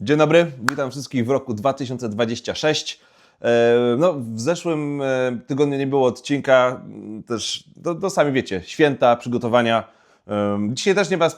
Dzień dobry, witam wszystkich w roku 2026. E, No, w zeszłym e, tygodniu nie było odcinka, m, też, to, to sami wiecie, święta, przygotowania. Em, Dzisiaj też nie ma e,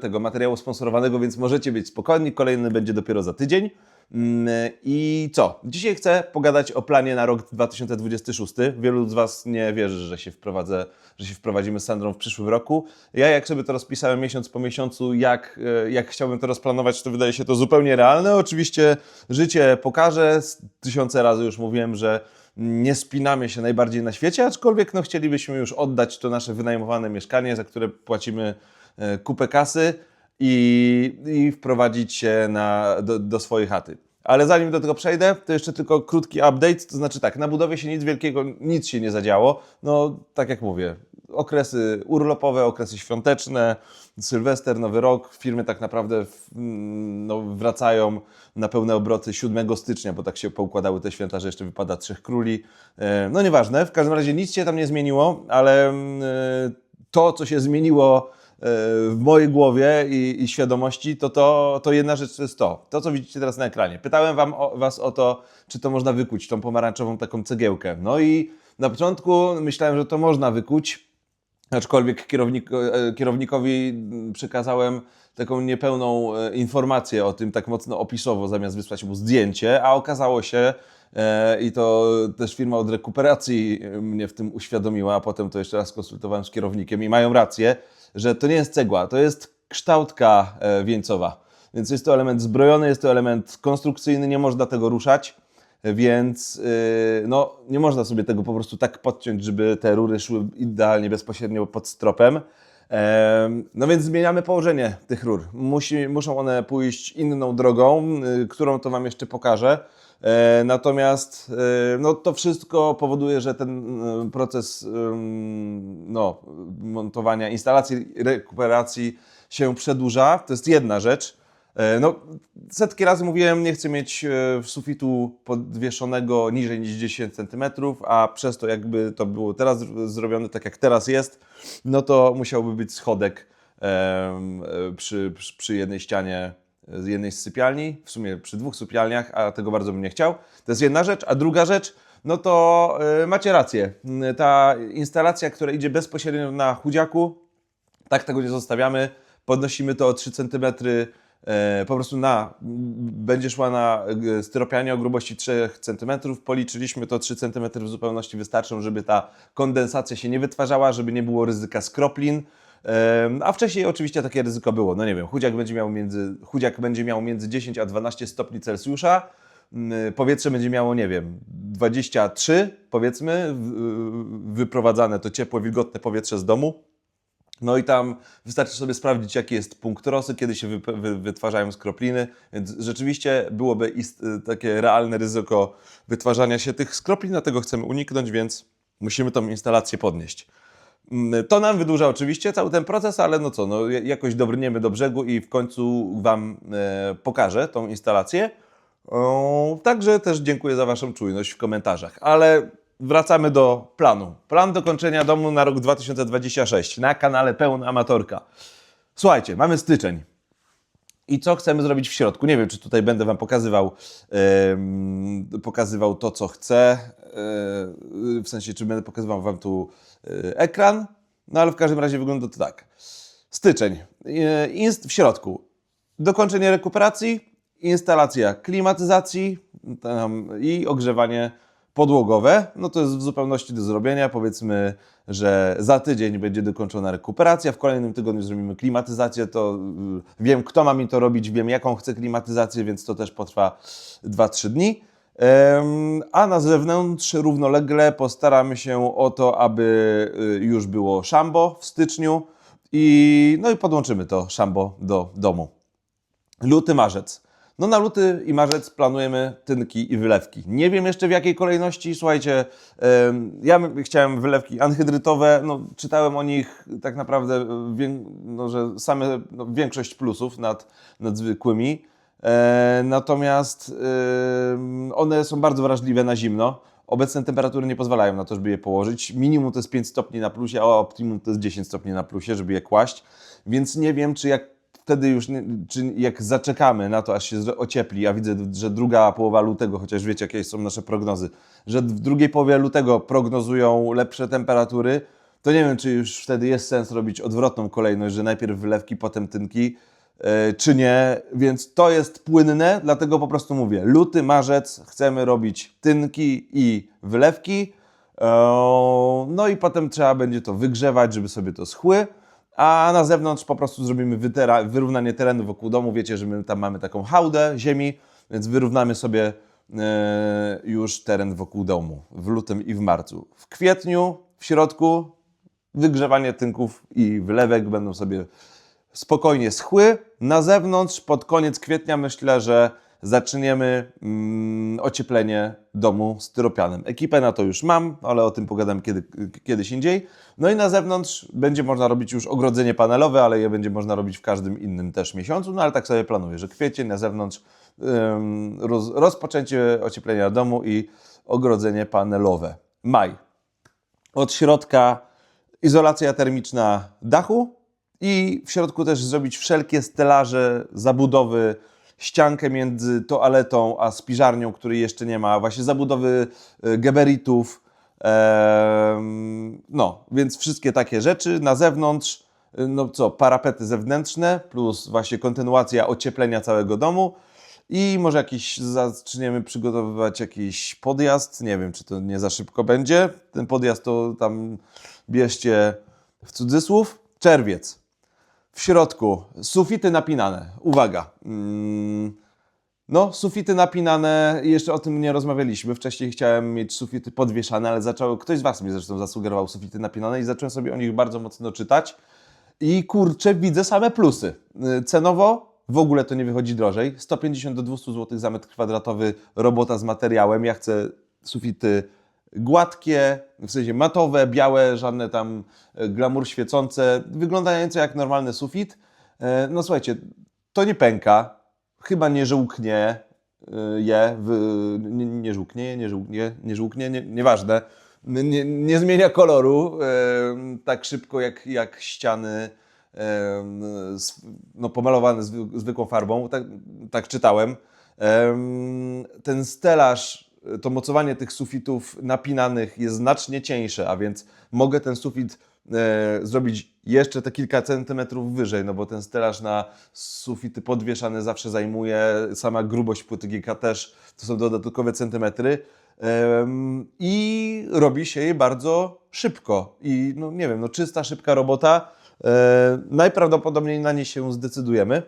tego materiału sponsorowanego, więc możecie być spokojni, kolejny będzie dopiero za tydzień. Mm, I co? Dzisiaj chcę pogadać o planie na rok 2026. Wielu z Was nie wierzy, że się wprowadzę, że się wprowadzimy z Sandrą w przyszłym roku. Ja jak sobie to rozpisałem miesiąc po miesiącu, jak, e, jak chciałbym to rozplanować, to wydaje się to zupełnie realne. Oczywiście życie pokaże. Tysiące razy już mówiłem, że nie spinamy się najbardziej na świecie, aczkolwiek no, chcielibyśmy już oddać to nasze wynajmowane mieszkanie, za które płacimy e, kupę kasy i, i wprowadzić się na, do, do swojej chaty. Ale zanim do tego przejdę, to jeszcze tylko krótki update. To znaczy tak, na budowie się nic wielkiego, nic się nie zadziało. No, tak jak mówię, okresy urlopowe, okresy świąteczne, Sylwester, Nowy Rok, firmy tak naprawdę w, no, wracają na pełne obroty 7 stycznia, bo tak się poukładały te święta, że jeszcze wypada Trzech Króli. E, No nieważne, w każdym razie nic się tam nie zmieniło, ale mm, e, to, co się zmieniło w mojej głowie i, i świadomości, to, to, to jedna rzecz to jest to. To, co widzicie teraz na ekranie. Pytałem wam o, Was o to, czy to można wykuć, tą pomarańczową taką cegiełkę. No i na początku myślałem, że to można wykuć, aczkolwiek kierownik, e, kierownikowi przekazałem taką niepełną e, informację o tym, tak mocno opisowo, zamiast wysłać mu zdjęcie, a okazało się, i to też firma od rekuperacji e, mnie w tym uświadomiła, a potem to jeszcze raz konsultowałem z kierownikiem i mają rację, że to nie jest cegła, to jest kształtka e, wieńcowa. Więc jest to element zbrojony, jest to element konstrukcyjny, nie można tego ruszać, więc no, nie można sobie tego po prostu tak podciąć, żeby te rury szły idealnie bezpośrednio pod stropem. Em, No więc zmieniamy położenie tych rur. Musi, muszą one pójść inną drogą, którą to Wam jeszcze pokażę. E, Natomiast e, no, to wszystko powoduje, że ten e, proces no, montowania instalacji, rekuperacji się przedłuża. To jest jedna rzecz. No, setki razy mówiłem, nie chcę mieć sufitu podwieszonego niżej niż 10 cm, a przez to jakby to było teraz zr- zrobione tak jak teraz jest, no to musiałby być schodek przy, przy jednej ścianie z jednej z sypialni, w sumie przy dwóch sypialniach, a tego bardzo bym nie chciał. To jest jedna rzecz, a druga rzecz, no to e, macie rację. Mm, Ta instalacja, która idzie bezpośrednio na chudziaku, tak tego nie zostawiamy. Podnosimy to o 3 cm. E, po prostu na, będzie szła na styropianie o grubości 3 cm. Policzyliśmy to 3 cm w zupełności wystarczą, żeby ta kondensacja się nie wytwarzała, żeby nie było ryzyka skroplin. E, A wcześniej oczywiście takie ryzyko było. No nie wiem, chudziak będzie miał między, chudziak będzie miał między 10 a 12 stopni Celsjusza. Mm, Powietrze będzie miało, nie wiem, 23 powiedzmy, wyprowadzane to ciepłe, wilgotne powietrze z domu. No i tam wystarczy sobie sprawdzić, jaki jest punkt rosy, kiedy się wy, wy, wytwarzają skropliny, więc rzeczywiście byłoby ist, takie realne ryzyko wytwarzania się tych skroplin, dlatego chcemy uniknąć, więc musimy tą instalację podnieść. Mm, To nam wydłuża oczywiście cały ten proces, ale no co, no jakoś dobrniemy do brzegu i w końcu Wam e, pokażę tą instalację. Także też dziękuję za Waszą czujność w komentarzach. Ale wracamy do planu. Plan dokończenia domu na rok 2026 na kanale Pełna Amatorka. Słuchajcie, mamy styczeń. I co chcemy zrobić w środku? Nie wiem, czy tutaj będę Wam pokazywał, em, pokazywał to, co chcę. e, w sensie, czy będę pokazywał Wam tu e, ekran. No ale w każdym razie wygląda to tak. Styczeń. E, inst- w środku. Dokończenie rekuperacji, instalacja klimatyzacji i ogrzewanie podłogowe. No to jest w zupełności do zrobienia. Powiedzmy, że za tydzień będzie dokończona rekuperacja, w kolejnym tygodniu zrobimy klimatyzację. To y, wiem, kto ma mi to robić, wiem, jaką chcę klimatyzację, więc to też potrwa 2-3 dni. A na zewnątrz równolegle postaramy się o to, aby y, już było szambo w styczniu i, no i podłączymy to szambo do domu. Luty, marzec. No na luty i marzec planujemy tynki i wylewki. Nie wiem jeszcze w jakiej kolejności. Słuchajcie, ja chciałem wylewki anhydrytowe. No, czytałem o nich tak naprawdę, wię- no, że same no, większość plusów nad, nad zwykłymi. E, natomiast one są bardzo wrażliwe na zimno. Obecne temperatury nie pozwalają na to, żeby je położyć. Minimum to jest 5 stopni na plusie, a optimum to jest 10 stopni na plusie, żeby je kłaść. Więc nie wiem, czy jak wtedy już, nie, czy jak zaczekamy na to, aż się ociepli, a widzę, że druga połowa lutego, chociaż wiecie, jakie są nasze prognozy, że w drugiej połowie lutego prognozują lepsze temperatury, to nie wiem, czy już wtedy jest sens robić odwrotną kolejność, że najpierw wylewki, potem tynki, e, czy nie. Więc to jest płynne, dlatego po prostu mówię, luty, marzec chcemy robić tynki i wylewki, e, no i potem trzeba będzie to wygrzewać, żeby sobie to schły. A na zewnątrz po prostu zrobimy wyrównanie terenu wokół domu. Wiecie, że my tam mamy taką hałdę ziemi, więc wyrównamy sobie e, już teren wokół domu w lutym i w marcu. W kwietniu, w środku, wygrzewanie tynków i wylewek będą sobie spokojnie schły. Na zewnątrz pod koniec kwietnia myślę, że zaczniemy mm, ocieplenie domu styropianem. Ekipę na to już mam, ale o tym pogadam kiedy, kiedyś indziej. No i na zewnątrz będzie można robić już ogrodzenie panelowe, ale je będzie można robić w każdym innym też miesiącu. No ale tak sobie planuję, że kwiecień na zewnątrz ym, roz, rozpoczęcie ocieplenia domu i ogrodzenie panelowe. Maj. Od środka izolacja termiczna dachu i w środku też zrobić wszelkie stelaże, zabudowy, ściankę między toaletą a spiżarnią, której jeszcze nie ma, właśnie zabudowy y, geberitów. No, więc wszystkie takie rzeczy na zewnątrz, y, no co, parapety zewnętrzne, plus właśnie kontynuacja ocieplenia całego domu. I może jakiś zaczniemy przygotowywać jakiś podjazd. Nie wiem, czy to nie za szybko będzie. Ten podjazd to tam bierzcie w cudzysłów. Czerwiec. W środku sufity napinane. Uwaga. Mm, No, sufity napinane, jeszcze o tym nie rozmawialiśmy. Wcześniej chciałem mieć sufity podwieszane, ale zaczęło, ktoś z Was mi zresztą zasugerował sufity napinane i zacząłem sobie o nich bardzo mocno czytać. I kurczę, widzę same plusy. Y, Cenowo w ogóle to nie wychodzi drożej. 150 do 200 zł za metr kwadratowy robota z materiałem. Ja chcę sufity gładkie, w sensie matowe, białe, żadne tam e, glamour świecące, wyglądające jak normalny sufit. E, No słuchajcie, to nie pęka, chyba nie żółknie y, je, w, nie, nie żółknie, nie żółknie, nie żółknie, nie, nieważne. Nie, nie zmienia koloru e, tak szybko jak, jak ściany e, no, pomalowane zwy, zwykłą farbą, tak, tak czytałem. Em, Ten stelaż, to mocowanie tych sufitów napinanych jest znacznie cieńsze, a więc mogę ten sufit e, zrobić jeszcze te kilka centymetrów wyżej, no bo ten stelaż na sufity podwieszane zawsze zajmuje, sama grubość płyty GK też, to są dodatkowe centymetry Em, i robi się je bardzo szybko i no nie wiem, no czysta, szybka robota, e, najprawdopodobniej na nie się zdecydujemy.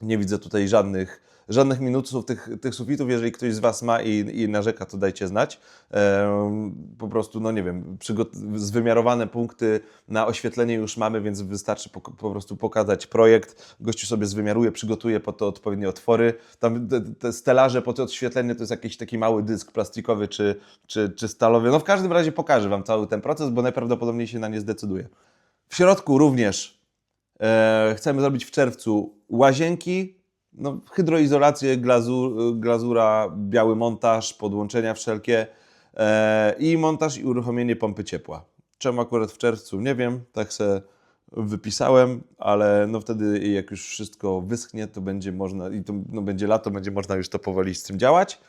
Nie widzę tutaj żadnych, żadnych minusów tych, tych sufitów. Jeżeli ktoś z Was ma i, i narzeka, to dajcie znać. Po prostu, no nie wiem, zwymiarowane punkty na oświetlenie już mamy, więc wystarczy po, po prostu pokazać projekt. Gościu sobie zwymiaruje, przygotuje po to odpowiednie otwory. Tam te, te stelaże po to odświetlenie to jest jakiś taki mały dysk plastikowy czy, czy, czy stalowy. No w każdym razie pokażę Wam cały ten proces, bo najprawdopodobniej się na nie zdecyduje. W środku również E, chcemy zrobić w czerwcu łazienki, no, hydroizolację, glazu, glazura, biały montaż, podłączenia wszelkie e, i montaż i uruchomienie pompy ciepła. Czemu akurat w czerwcu? Nie wiem, tak se wypisałem, ale no wtedy jak już wszystko wyschnie, to będzie można, i to no, będzie lato, będzie można już to powoli z tym działać.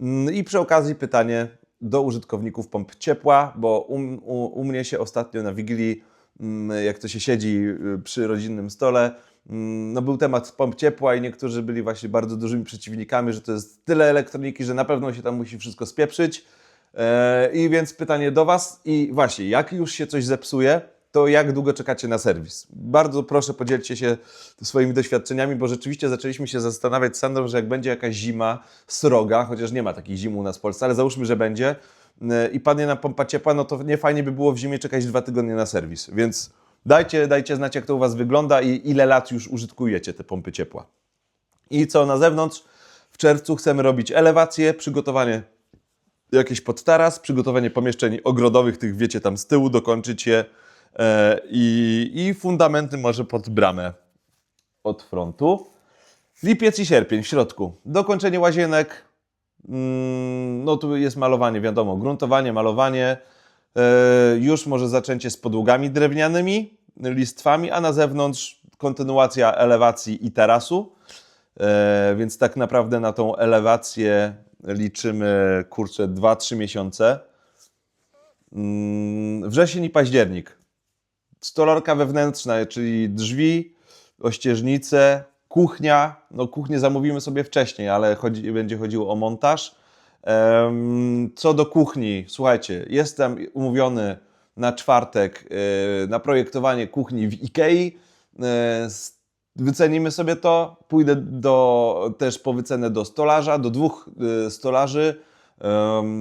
Mm, I przy okazji pytanie do użytkowników pomp ciepła, bo u, u, u mnie się ostatnio na Wigilii, mm, jak to się siedzi y, przy rodzinnym stole, no był temat pomp ciepła i niektórzy byli właśnie bardzo dużymi przeciwnikami, że to jest tyle elektroniki, że na pewno się tam musi wszystko spieprzyć. E, I więc pytanie do Was i właśnie, jak już się coś zepsuje, to jak długo czekacie na serwis? Bardzo proszę podzielcie się swoimi doświadczeniami, bo rzeczywiście zaczęliśmy się zastanawiać z Sandrą, że jak będzie jakaś zima sroga, chociaż nie ma takich zim u nas w Polsce, ale załóżmy, że będzie yy, i padnie na pompa ciepła, no to nie fajnie by było w zimie czekać dwa tygodnie na serwis. Więc dajcie, dajcie znać, jak to u Was wygląda i ile lat już użytkujecie te pompy ciepła. I co na zewnątrz? W czerwcu chcemy robić elewację, przygotowanie jakieś pod taras, przygotowanie pomieszczeń ogrodowych, tych wiecie tam z tyłu, dokończyć je e, i, i fundamenty może pod bramę od frontu. Lipiec i sierpień w środku. Dokończenie łazienek, mm, no tu jest malowanie, wiadomo, gruntowanie, malowanie, e, już może zaczęcie z podłogami drewnianymi, listwami, a na zewnątrz kontynuacja elewacji i terasu, e, więc tak naprawdę na tą elewację liczymy, kurczę, 2-3 miesiące. Mm, Wrzesień i październik. Stolarka wewnętrzna, czyli drzwi, ościeżnice, kuchnia. No kuchnię zamówimy sobie wcześniej, ale chodzi, będzie chodziło o montaż. Co do kuchni, słuchajcie, jestem umówiony na czwartek e, na projektowanie kuchni w Ikei. E, Wycenimy sobie to. Pójdę do, też po wycenę do stolarza, do dwóch e, stolarzy,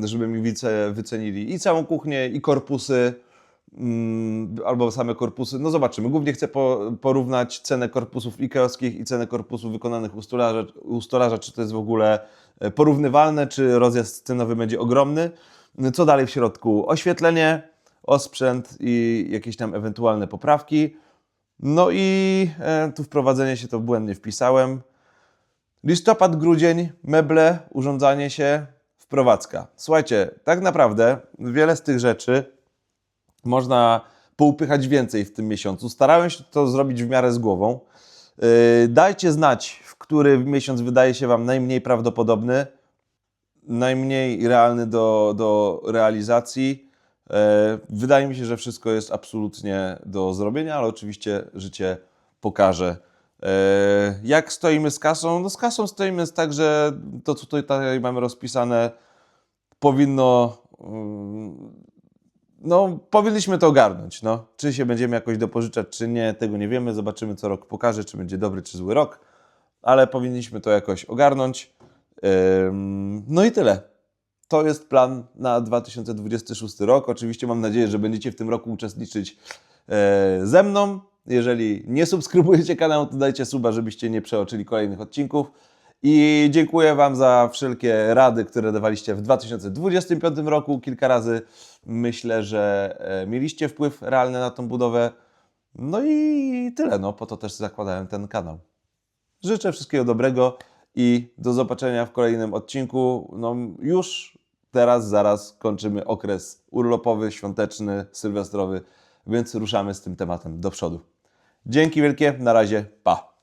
żeby mi wycenili i całą kuchnię, i korpusy mm, albo same korpusy. No zobaczymy. Głównie chcę po, porównać cenę korpusów ikeowskich i cenę korpusów wykonanych u stolarza, u stolarza, czy to jest w ogóle porównywalne, czy rozjazd cenowy będzie ogromny. Co dalej w środku? Oświetlenie, osprzęt i jakieś tam ewentualne poprawki. No i e, tu wprowadzenie się to błędnie wpisałem. Listopad, grudzień, meble, urządzanie się, wprowadzka. Słuchajcie, tak naprawdę wiele z tych rzeczy można poupychać więcej w tym miesiącu. Starałem się to zrobić w miarę z głową. Yy, Dajcie znać, w który miesiąc wydaje się Wam najmniej prawdopodobny, najmniej realny do, do realizacji. Yy, Wydaje mi się, że wszystko jest absolutnie do zrobienia, ale oczywiście życie pokaże. Yy, Jak stoimy z kasą? No z kasą stoimy tak, że to, co tutaj mamy rozpisane, powinno mm, no, powinniśmy to ogarnąć. No. Czy się będziemy jakoś dopożyczać, czy nie, tego nie wiemy. Zobaczymy, co rok pokaże, czy będzie dobry, czy zły rok, ale powinniśmy to jakoś ogarnąć. No i tyle. To jest plan na 2026 rok. Oczywiście mam nadzieję, że będziecie w tym roku uczestniczyć e, ze mną. Jeżeli nie subskrybujecie kanału, to dajcie suba, żebyście nie przeoczyli kolejnych odcinków. I dziękuję Wam za wszelkie rady, które dawaliście w 2025 roku. Kilka razy myślę, że e, mieliście wpływ realny na tą budowę. No i tyle. No, po to też zakładałem ten kanał. Życzę wszystkiego dobrego i do zobaczenia w kolejnym odcinku. No, już teraz, zaraz kończymy okres urlopowy, świąteczny, sylwestrowy, więc ruszamy z tym tematem do przodu. Dzięki wielkie, na razie, pa!